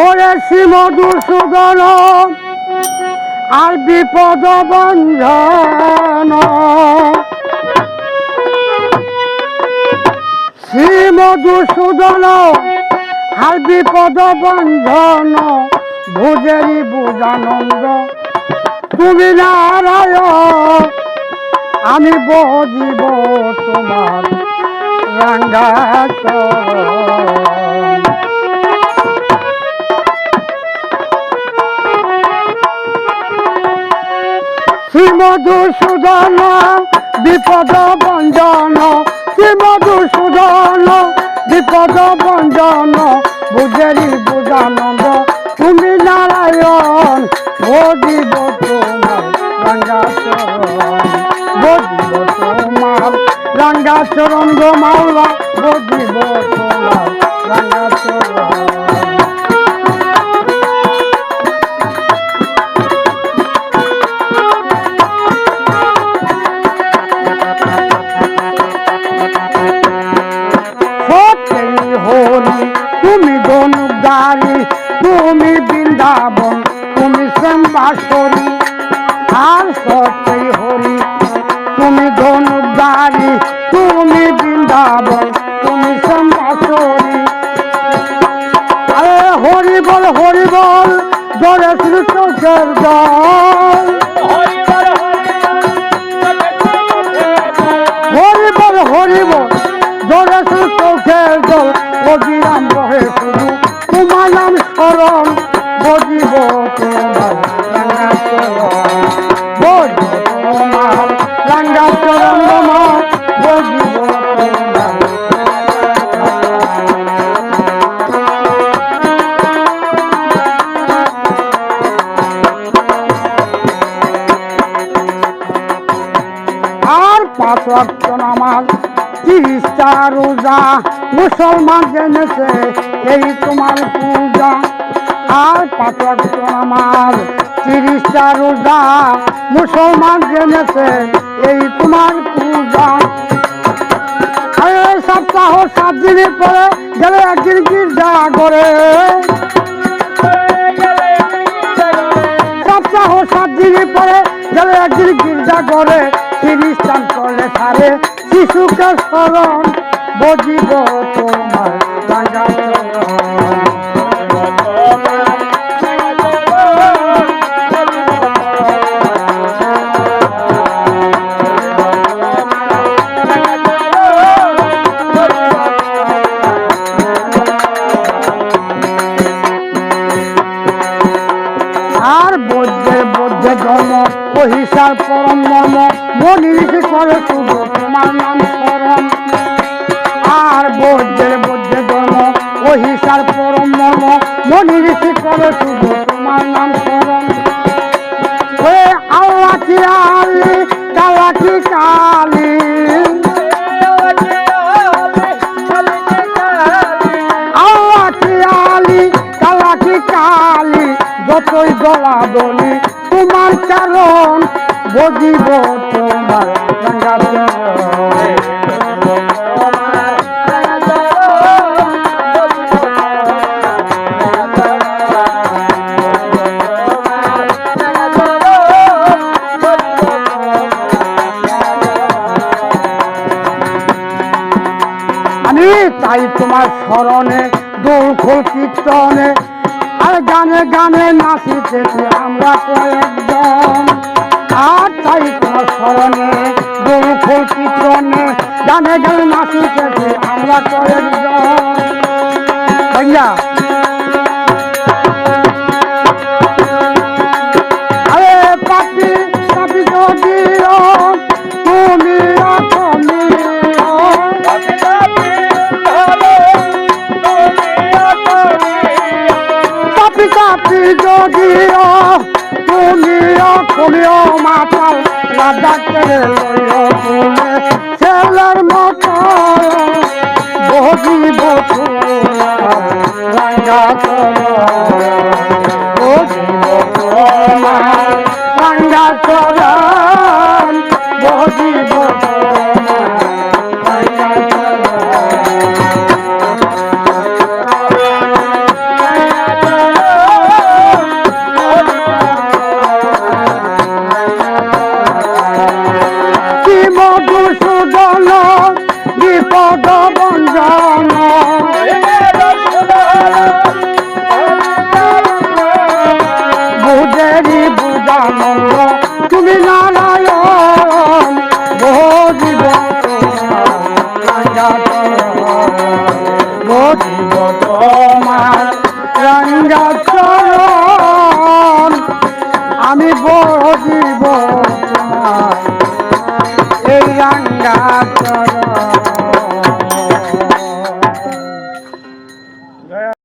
হরেছি মধুসূদন আর বিপদ বন্ধন। শ্রী মধুসূদন আর বিপদ বন্ধন ভুজেরি বুজানন্দ তুমি নারায়ণ, আমি বজিব তোমার রাঙ্গাচরণ মধুসূদন বিপদ বঞ্জন। শ্রী মধুসূদন বিপদ বঞ্জন। বুঝেরি বুঝানন্দ, তুমি নারায়ণ। বজিব তোমার রাঙ্গাচরণ। বজিব তোমার রাঙ্গাচরণ গো মাওলা। বজিব তোমার রাঙ্গাচরণ। ধনুদারি তুমি বৃন্দাবন তুমি শ্যামবাসরি আর সত্যি হরি। তুমি ধনুদারি তুমি বৃন্দাবন পাঁচ নামাজ তিরিশটা রোজা মুসলমান জেনেছে এই তোমার পূজা। আর রক্ত নামাজ তিরিশটা রোজা মুসলমান জেনেছে, এই তোমার পূজা। সপ্তাহ সাত দিনের পরে গেলে একদিন গির্জা করে। সপ্তাহ সাত দিনের পরে গেলে একদিন গির্জা করে। খ্রিস্টান করলে সারে শিশুকে স্মরণ বজিব আর বৌদ্ধের বৌদ্ধ ধর্ম অহিংসার পরম মর্ম, মনিষে করে শুভ, তোমার নাম স্মরণ। আর বৌদ্ধের বৌদ্ধ ধর্ম অহিংসার পরম মর্ম, মনিষে করে শুভ, তোমার নাম স্মরণ। আল্লাহ কি আলি বজিব তোমার রাঙ্গাচরণ। আমি তাই তোমার স্মরণে দোল কীর্তনে আর গানে গানে নাচিতেছি আমরা কয়েকজন তাই তোমার স্মরণে দোল কীর্তনে গানে গানে নাচিতেছি আমরা কয়েকজন। ভাইয়া। আরে রাজাকে জীবন এই রঙ্গা চর